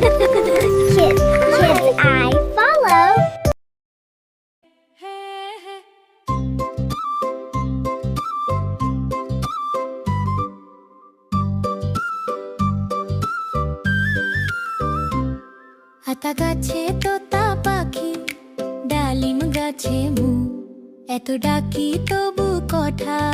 kids, গাছে তোতা পাখি ডালিম গাছে মু। এত ডাকি তবু কথা।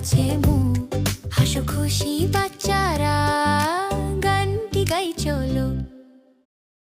আছে মু হাসো খুশি বাচ্চারা।